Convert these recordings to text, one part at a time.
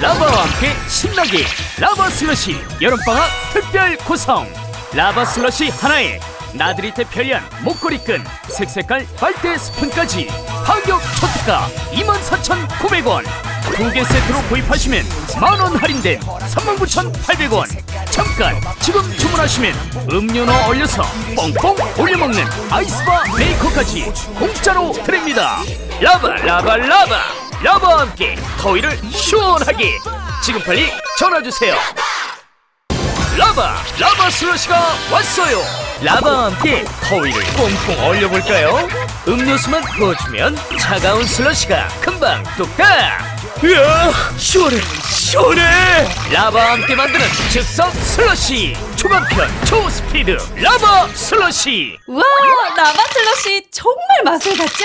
라바와 함께 신나게 라바 슬러시 여름방학 특별 구성. 라바 슬러시 하나에 나들이 테 편리한 목걸이끈 색색깔 빨대 스푼까지 가격 초특가 24,900원. 두 개 세트로 구입하시면 만 원 할인된 39,800원. 잠깐 지금 주문하시면 음료나 얼려서 뻥뻥 올려먹는 아이스바 메이커까지 공짜로 드립니다. 라바 라바 라바 라바와 함께 더위를 시원하게. 지금 빨리 전화주세요. 라바 라바 슬러시가 왔어요. 라바와 함께 더위를 꽁꽁 얼려볼까요? 음료수만 부어주면 차가운 슬러시가 금방 뚝딱. 이야 시원해 시원해. 라바와 함께 만드는 즉석 슬러시. 초간편 초스피드. 라바 슬러시. 우와, 라바 슬러시 정말 맛을 봤죠?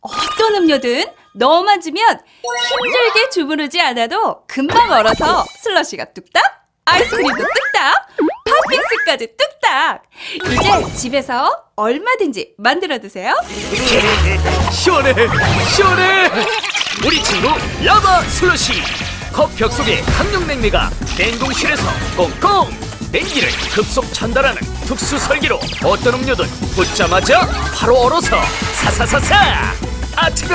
어떤 음료든 넣어만 주면 힘들게 주무르지 않아도 금방 얼어서 슬러시가 뚝딱, 아이스크림도 뚝딱, 팥빙수까지 뚝딱. 이제 집에서 얼마든지 만들어 드세요. 시원해 시원해 우리 친구 라바 슬러시 컵벽 속에 강력 냉매가 냉동실에서 꽁꽁 냉기를 급속 전달하는 특수 설계로 어떤 음료든 붓자마자 바로 얼어서 사사사사 아 뜨거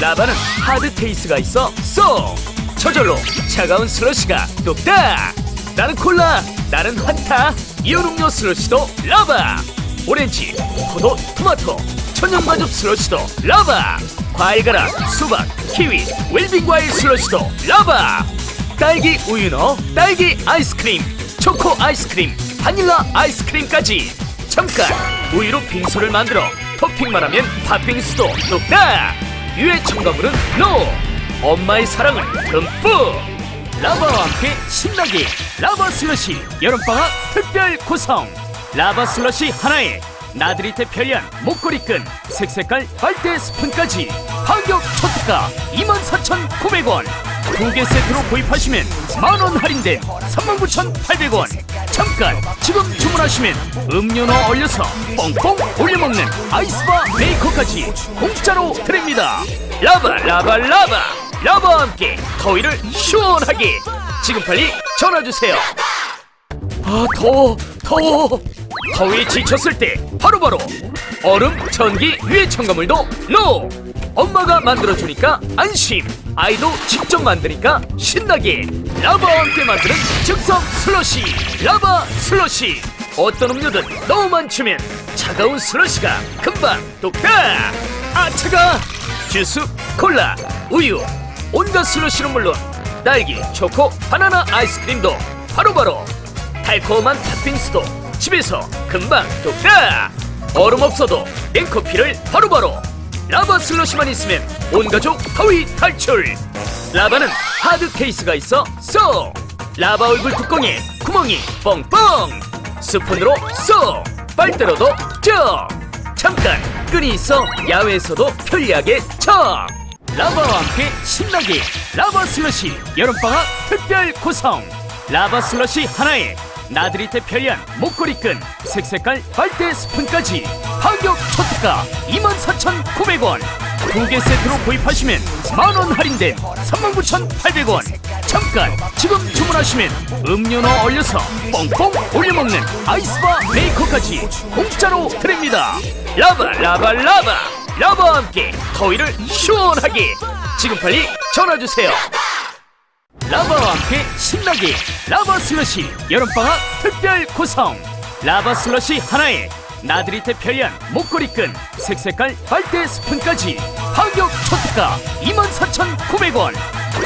라바는 하드 케이스가 있어. 쏙! 저절로 차가운 슬러시가 뚝딱 나는 콜라 나는 환타 이온 음료 슬러시도 라바 오렌지, 포도, 토마토, 천연 과즙 슬러시도 라바 과일 가라, 수박, 키위, 웰빙 과일 슬러시도 라바 딸기 우유 넣어 딸기 아이스크림, 초코 아이스크림, 바닐라 아이스크림까지! 잠깐! 우유로 빙수를 만들어 토핑만 하면 팥빙수도 뚝딱 유해 첨가물은 NO 엄마의 사랑을 듬뿍! 라바와 함께 신나게 라바 슬러시 여름방학 특별 구성! 라바 슬러시 하나에 나들이 테 편리한 목걸이끈 색색깔 빨대 스푼까지! 가격 초특가 24,900원 두 개 세트로 구입하시면 만 원 할인된 39,800원. 잠깐 지금 주문하시면 음료나 얼려서 뻥뻥 올려먹는 아이스바 메이커까지 공짜로 드립니다. 라바 라바 라바. 라바와 함께 더위를 시원하게. 지금 빨리 전화주세요. 아 더워 더워. 더위에 지쳤을 때 바로바로 얼음 전기 유해 첨가물도 NO 엄마가 만들어주니까 안심 아이도 직접 만드니까 신나게. 라바와 함께 만드는 즉석 슬러시. 라바 슬러시. 어떤 음료든 너무만 주면 차가운 슬러시가 금방 뚝딱 아 차가 주스 콜라 우유 온갖 슬러시는 물론 딸기 초코 바나나 아이스크림도 바로바로 달콤한 팥빙수도 집에서 금방 뚝딱 얼음 없어도 냉커피를 바로바로 라바 슬러시만 있으면 온 가족 더위 탈출. 라바는 하드 케이스가 있어 쏙 라바 얼굴 뚜껑에 구멍이 뻥뻥. 스푼으로 쏙 빨대로도 쩍 잠깐 끈이 있어 야외에서도 편리하게 척 라바와 함께 신나게 라바 슬러시 여름방학 특별 구성. 라바 슬러시 하나에 나들이 테 편리한 목걸이끈 색색깔 빨대 스푼까지 가격 초특가 24,900원. 두 개 세트로 구입하시면 만 원 할인된 39,800원. 잠깐 지금 주문하시면 음료나 얼려서 뻥뻥 올려먹는 아이스바 메이커까지 공짜로 드립니다. 라바 라바 라바. 라바와 함께 더위를 시원하게. 지금 빨리 전화주세요. 라바와 함께 신나게 라바 슬러시 여름방학 특별 구성. 라바 슬러시 하나에 나들이 테 편리한 목걸이끈 색색깔 빨대 스푼까지. 가격 초특가 24,900원.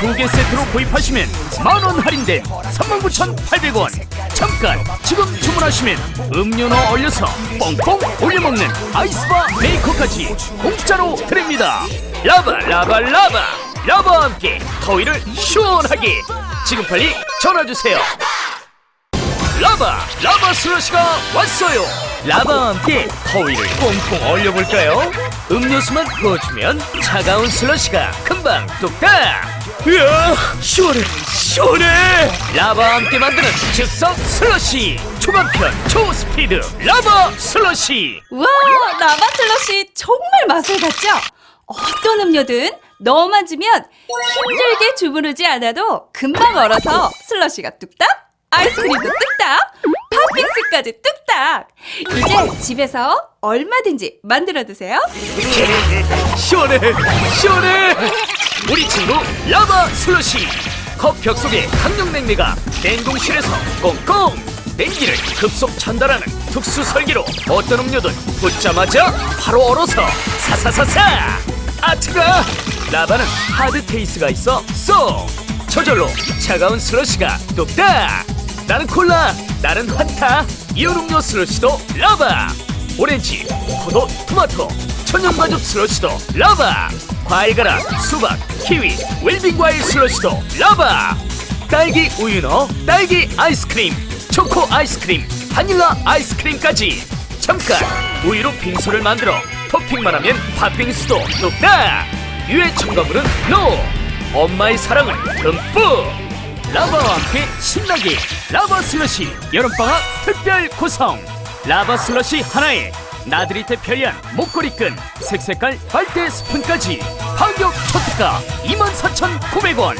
두 개 세트로 구입하시면 만 원 할인된 39,800원. 잠깐 지금 주문하시면 음료나 얼려서 뻥뻥 올려먹는 아이스바 메이커까지 공짜로 드립니다. 라바 라바 라바. 라바와 함께 더위를 시원하게. 지금 빨리 전화주세요. 라바 라바 슬러시가 왔어요 라바와 함께 더위를 꽁꽁 얼려볼까요? 음료수만 부어주면 차가운 슬러시가 금방 뚝딱 이야 시원해 시원해 라바와 함께 만드는 즉석 슬러시 초간편 초스피드 라바 슬러시 우와, 라바 슬러시 정말 맛을 봤죠? 어떤 음료든 너만 주면 힘들게 주무르지 않아도 금방 얼어서 슬러시가 뚝딱, 아이스크림도 뚝딱, 팥빙수까지 뚝딱. 이제 집에서 얼마든지 만들어 드세요. 시원해 시원해. 우리 친구 라바 슬러시. 컵벽 속에 강력 냉매가 냉동실에서 꽁꽁 냉기를 급속 전달하는 특수 설계로 어떤 음료든 붓자마자 바로 얼어서 사사사사. 아 뜨거 라바는 하드 케이스가 있어 쏙! 저절로 차가운 슬러시가 뚝딱! 나는 콜라 나는 환타 이온 음료 슬러시도 라바 오렌지, 포도, 토마토, 천연과즙 슬러시도 라바 과일 가라, 수박, 키위, 웰빙 과일 슬러시도 라바 딸기 우유 넣어 딸기 아이스크림 초코 아이스크림 바닐라 아이스크림까지. 잠깐 우유로 빙수를 만들어 토핑만 하면 팥빙수도 뚝딱 유해 첨가물은 NO 엄마의 사랑을 듬뿍 라바와 함께 신나게 라바 슬러시 여름방학 특별 구성. 라바 슬러시 하나에 나들이 때 편리한 목걸이끈 색색깔 빨대 스푼까지 가격 초특가 24,900원.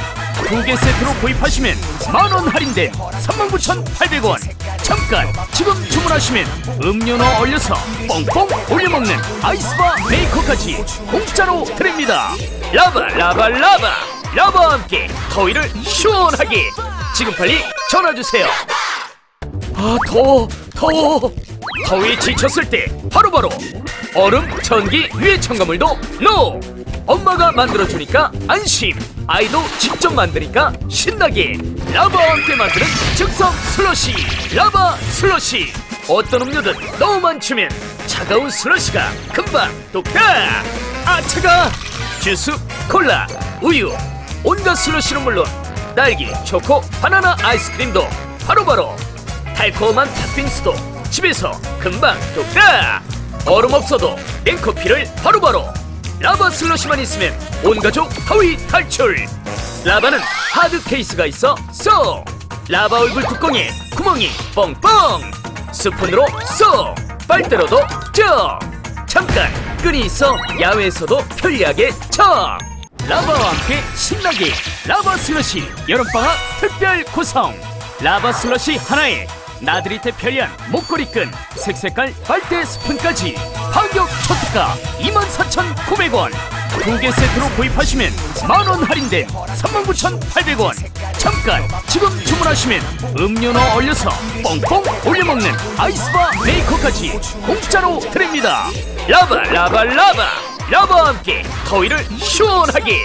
두 개 세트로 구입하시면 만 원 할인된 39,800원. 잠깐 지금 주문하시면 음료 넣어 얼려서 뻥뻥 올려먹는 아이스바 메이커까지 공짜로 드립니다. 라바 라바 라바 라바와 함께 더위를 시원하게. 지금 빨리 전화주세요. 아 더워 더워. 더위에 지쳤을 때 바로 바로 얼음, 전기, 유해 첨가물도 NO 엄마가 만들어주니까 안심. 아이도 직접 만드니까 신나게. 라바와 함께 만드는 즉석 슬러시. 라바 슬러시. 어떤 음료든 너무만 주면 차가운 슬러시가 금방 뚝딱 아 차가 주스, 콜라, 우유 온갖 슬러시는 물론 딸기, 초코, 바나나 아이스크림도 바로바로 달콤한 팥빙수도 집에서 금방 뚝딱 얼음 없어도 냉커피를 바로바로 라바 슬러시만 있으면 온 가족 더위 탈출. 라바는 하드 케이스가 있어 쏙 라바 얼굴 뚜껑에 구멍이 뻥뻥. 스푼으로 쏙 빨대로도 쩍 잠깐 끈이 있어 야외에서도 편리하게 척 라바와 함께 신나게 라바 슬러시 여름방학 특별 구성. 라바 슬러시 하나에 나들이 때 편리한 목걸이끈 색색깔 빨대 스푼까지 가격 초특가 24,900원. 두 개 세트로 구입하시면 만 원 할인된 39,800원. 잠깐 지금 주문하시면 음료 넣어 얼려서 뻥뻥 올려먹는 아이스바 메이커까지 공짜로 드립니다. 라바 라바 라바 라바와 함께 더위를 시원하게